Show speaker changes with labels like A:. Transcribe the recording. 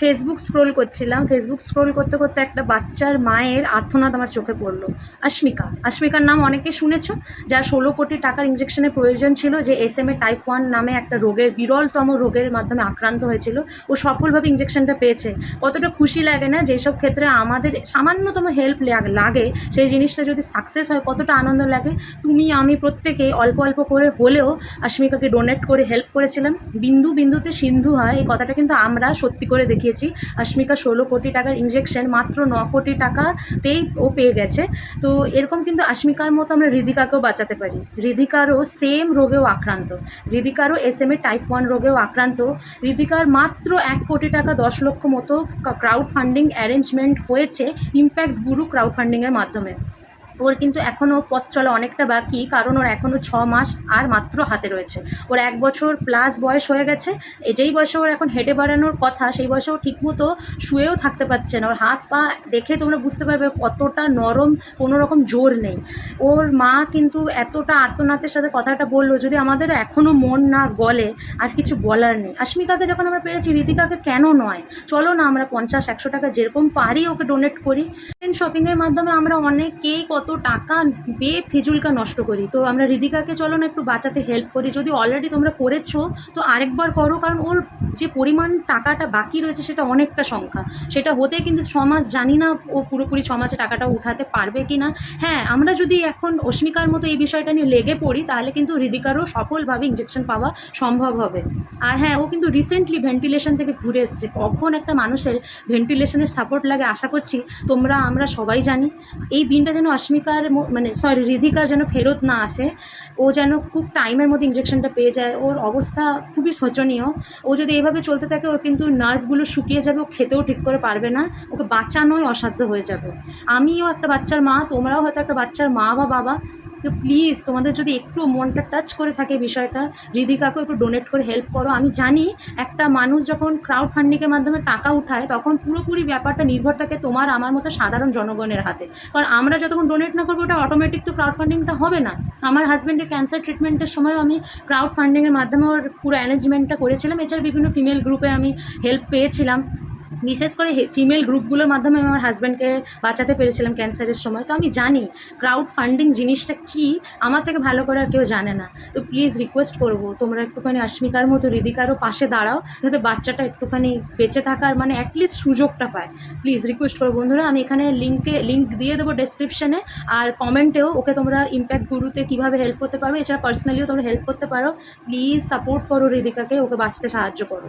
A: Facebook scroll করছিলাম। Facebook scroll করতে করতে একটা বাচ্চার মায়ের আর্থনাদ আমার চোখে পড়ল। আশ্মিকা আশ্মিকার নাম অনেকে শুনেছো? যার ষোলো কোটি টাকার ইঞ্জেকশনের প্রয়োজন ছিল যে S M A type one নামে একটা রোগের, বিরলতম রোগের মাধ্যমে আক্রান্ত হয়েছিল। ও সফলভাবে ইঞ্জেকশনটা পেয়েছে। কতটা খুশি লাগে না যেসব ক্ষেত্রে আমাদের সামান্যতম হেল্প লাগে। সেই জিনিসটা যদি সাকসেস হয়, কতটা আনন্দ লাগে? তুমি, আমি প্রত্যেকে অল্প অল্প করে হলেও আশ্মিকাকে ডোনেট করে হেল্প করেছিলাম। বিন্দু বিন্দুতে সিন্ধু হয়। এই কথাটা কিন্তু আমরা সত্যি করে দেখিয়েছি। আশ্মিকা ষোলো কোটি টাকার ইঞ্জেকশন মাত্র ন কোটি টাকাতেই ও পেয়ে গেছে। তো এরকম কিন্তু আশ্মিকার মতো আমরা হৃদিকাকেও বাঁচাতে পারি। হৃদিকারও সেম রোগেও আক্রান্ত। হৃদিকারও S M A type one রোগেও আক্রান্ত। হৃদিকার মাত্র এক কোটি টাকা দশ লক্ষ মতো ক্রাউড ফান্ডিং অ্যারেঞ্জমেন্ট হয়েছে ইম্প্যাক্ট গুরু ক্রাউড ফান্ডিংয়ের মাধ্যমে। ওর কিন্তু এখনও পথ চলা অনেকটা বাকি, কারণ ওর এখনও ছ মাস আর মাত্র হাতে রয়েছে। ওর এক বছর প্লাস বয়স হয়ে গেছে যেই বয়সে ওর এখন হেঁটে বাড়ানোর কথা, সেই বয়সে ও ঠিকমতো শুয়েও থাকতে পারছে না। ওর হাত পা দেখে তোমরা বুঝতে পারবে কতটা নরম, কোনো রকম জোর নেই। ওর মা কিন্তু এতটা আর্তনাথের সাথে কথাটা বলল, যদি আমাদের এখনও মন না গলে, আর কিছু বলার নেই। আশ্মিকাকে যখন আমরা পেরেছি রীতিকাকে কেন নয়? চলো না আমরা পঞ্চাশ, একশো টাকা যেরকম পারি ওকে ডোনেট করি। শপিংয়ের মাধ্যমে আমরা অনেকেই কত টাকা বে ফিজুলকা নষ্ট করি। তো আমরা হৃদিকাকে চলো না একটু বাঁচাতে হেল্প করি। যদি অলরেডি তোমরা করেছ, তো আরেকবার করো, কারণ ওর যে পরিমাণ টাকাটা বাকি রয়েছে সেটা অনেকটা সংখ্যা। সেটা হতে কিন্তু সমাজ জানি না ও পুরোপুরি সমাজে টাকাটা উঠাতে পারবে কি না হ্যাঁ আমরা যদি এখন অস্মিকার মতো এই বিষয়টা নিয়ে লেগে পড়ি, তাহলে কিন্তু হৃদিকারও সফলভাবে ইঞ্জেকশন পাওয়া সম্ভব হবে। আর হ্যাঁ ও কিন্তু রিসেন্টলি ভেন্টিলেশন থেকে ঘুরে এসছে। কখন একটা মানুষের ভেন্টিলেশনের সাপোর্ট লাগে আশা করছি তোমরা আমরা সবাই জানি, এই দিনটা যেন অস্মিকার মানে সরি রিধিকার যেন ফেরত না আসে, ও যেন খুব টাইমের মধ্যে ইঞ্জেকশনটা পেয়ে যায়, ওর অবস্থা খুবই শোচনীয়। ও যদি এভাবে চলতে থাকে, ওর কিন্তু নার্ভগুলো শুকিয়ে যাবে, ও খেতেও ঠিক করে পারবে না, ওকে বাঁচানোই অসাধ্য হয়ে যাবে। আমিও একটা বাচ্চার মা, তোমরাও হয়তো একটা বাচ্চার মা বা বাবা তো প্লিজ তোমাদের যদি একটু মনটা টাচ করে থাকে বিষয়টা হৃদিকাকেও একটু ডোনেট করে হেল্প করো। আমি জানি একটা মানুষ যখন ক্রাউড ফান্ডিংয়ের মাধ্যমে টাকা উঠায়, তখন পুরোপুরি ব্যাপারটা নির্ভর থাকে তোমার আমার মতো সাধারণ জনগণের হাতে। কারণ আমরা যতক্ষণ ডোনেট না করব, ওটা অটোমেটিক তো ক্রাউড ফান্ডিংটা হবে না। আমার হাজব্যান্ডের ক্যান্সার ট্রিটমেন্টের সময়ও আমি ক্রাউড ফান্ডিংয়ের মাধ্যমে ওর পুরো অ্যারেঞ্জমেন্টটা করেছিলাম। এছাড়া বিভিন্ন ফিমেল গ্রুপে আমি হেল্প পেয়েছিলাম। বিশেষ করে ফিমেল গ্রুপগুলোর মাধ্যমে আমি আমার হাজব্যান্ডকে বাঁচাতে পেরেছিলাম ক্যান্সারের সময়। তো আমি জানি ক্রাউড ফান্ডিং জিনিসটা কি, আমার থেকে ভালো করে আর কেউ জানে না। তো প্লিজ রিকোয়েস্ট করব, তোমরা একটুখানি আশ্মিকার মতো হৃদিকারও পাশে দাঁড়াও, যাতে বাচ্চাটা একটুখানি বেঁচে থাকার মানে অ্যাটলিস্ট সুযোগটা পায়। প্লিজ রিকোয়েস্ট করো। বন্ধুরা, আমি এখানে লিঙ্কে লিঙ্ক দিয়ে দেবো ডেসক্রিপশনে আর কমেন্টেও ওকে তোমরা ইম্প্যাক্ট গুরুতে কীভাবে হেল্প করতে পারো এছাড়া পার্সোনালিও তোমরা হেল্প করতে পারো। প্লিজ সাপোর্ট করো হৃদিকাকে ওকে বাঁচতে সাহায্য করো।